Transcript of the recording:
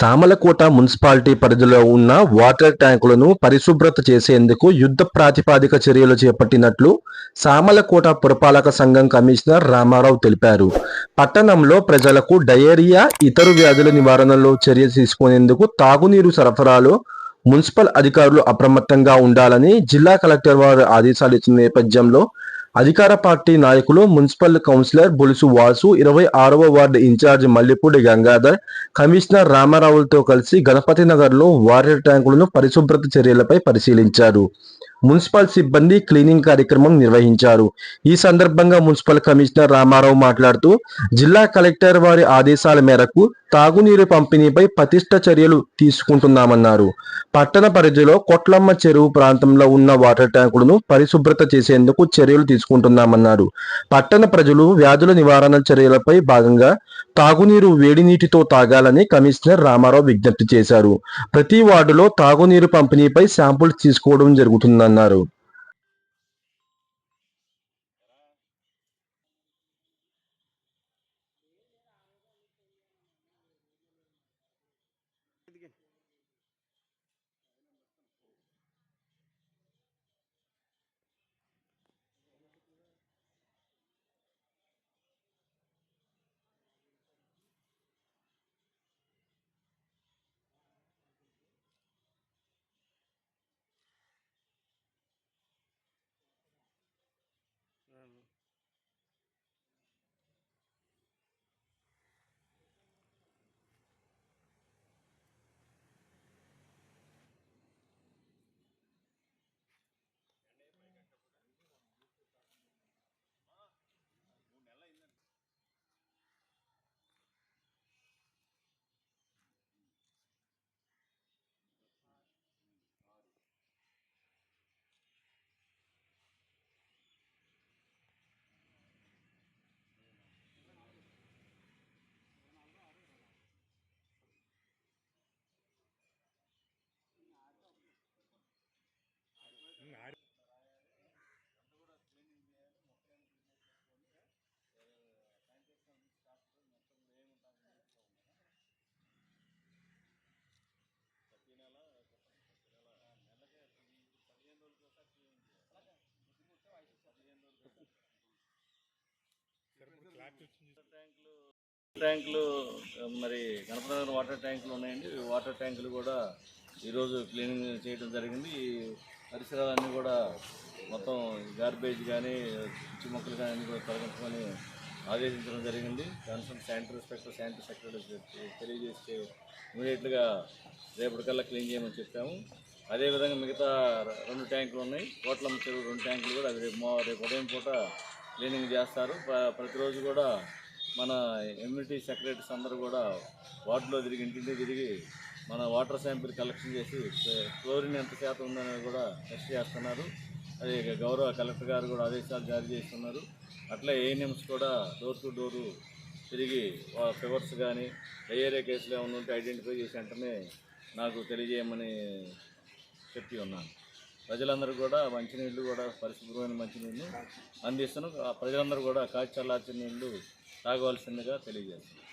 Samalkot municipality పరిధిలో ఉన్న water ట్యాంకులను పరిశుభ్రత చేసేందుకు యుద్ధ ప్రాతిపాదిక చర్యలు చేపట్టినట్లు సామలకోట పురపాలక సంఘం కమిషనర్ రామారావు తెలిపారు. పట్టణంలో ప్రజలకు డయేరియా ఇతర వ్యాధుల నివారణలో చర్య తీసుకునేందుకు తాగునీరు సరఫరాలో మున్సిపల్ అధికారులు అప్రమత్తంగా ఉండాలని జిల్లా కలెక్టర్ వారు ఆదేశాలు ఇచ్చిన నేపథ్యంలో అధికార పార్టీ నాయకులు మున్సిపల్ కౌన్సిలర్ బొలుసు వాసు ఇరవై ఆరవ ward in charge Mallepudi Gangadhar commissioner రామారావులతో కలిసి గణపతి నగర్లో వాటర్ ట్యాంకులను పరిశుభ్రత చర్యలపై పరిశీలించారు. మున్సిపల్ సిబ్బంది క్లీనింగ్ కార్యక్రమం నిర్వహించారు. ఈ సందర్భంగా మున్సిపల్ కమిషనర్ రామారావు మాట్లాడుతూ జిల్లా కలెక్టర్ వారి ఆదేశాల మేరకు తాగునీరు పంపిణీపై పటిష్ట చర్యలు తీసుకుంటున్నామన్నారు. పట్టణ పరిధిలో కొట్లమ్మ చెరువు ప్రాంతంలో ఉన్న వాటర్ ట్యాంకులను పరిశుభ్రత చేసేందుకు చర్యలు తీసుకుంటున్నామన్నారు. పట్టణ ప్రజలు వ్యాధుల నివారణ చర్యలపై భాగంగా తాగునీరు వేడి నీటితో తాగాలని కమిషనర్ రామారావు విజ్ఞప్తి చేశారు. ప్రతి వార్డులో తాగునీరు పంపిణీపై శాంపుల్స్ తీసుకోవడం జరుగుతుందన్నారు ట్యాంకులు మరి గణపతి వాటర్ ట్యాంకులు ఉన్నాయండి. వాటర్ ట్యాంకులు కూడా ఈరోజు క్లీనింగ్ చేయడం జరిగింది. ఈ పరిసరాలన్నీ కూడా మొత్తం గార్బేజ్ కానీ పిచ్చి మొక్కలు కానీ అన్ని కూడా తొలగించమని ఆదేశించడం జరిగింది. Concern sanitary inspector sanitary secretary తెలియజేస్తే ఇమీడియట్గా రేపటికల్లా క్లీన్ చేయమని చెప్పాము. అదేవిధంగా మిగతా రెండు ట్యాంకులు ఉన్నాయి. కోట్లమ్మ చెరువు రెండు ట్యాంకులు కూడా అది రేపు రేపు ఉదయం పూట క్లీనింగ్ చేస్తారు. ప్రతిరోజు కూడా మన ఎమ్యూనిటీ సెక్రటరీస్ అందరూ కూడా వార్డులో తిరిగి ఇంటింటి తిరిగి మన వాటర్ శాంపిల్ కలెక్షన్ చేసి క్లోరిన్ ఎంత శాతం ఉందనేది కూడా టెస్ట్ చేస్తున్నారు. అది గౌరవ కలెక్టర్ గారు కూడా ఆదేశాలు జారీ చేస్తున్నారు. అట్లా ఏఎన్ఎంస్ కూడా డోర్ టు డోరు తిరిగి ఫీవర్స్ కానీ డయేరియా కేసులు ఏమైనా ఉంటే ఐడెంటిఫై చేసి వెంటనే నాకు తెలియజేయమని చెప్పి ఉన్నాను. ప్రజలందరూ కూడా మంచినీళ్ళు కూడా పరిశుభ్రమైన మంచినీళ్ళు అందిస్తున్నాం. ఆ ప్రజలందరూ కూడా కాచి చల్లార్చిన నీళ్ళు తాగవలసిందిగా తెలియజేస్తున్నాం.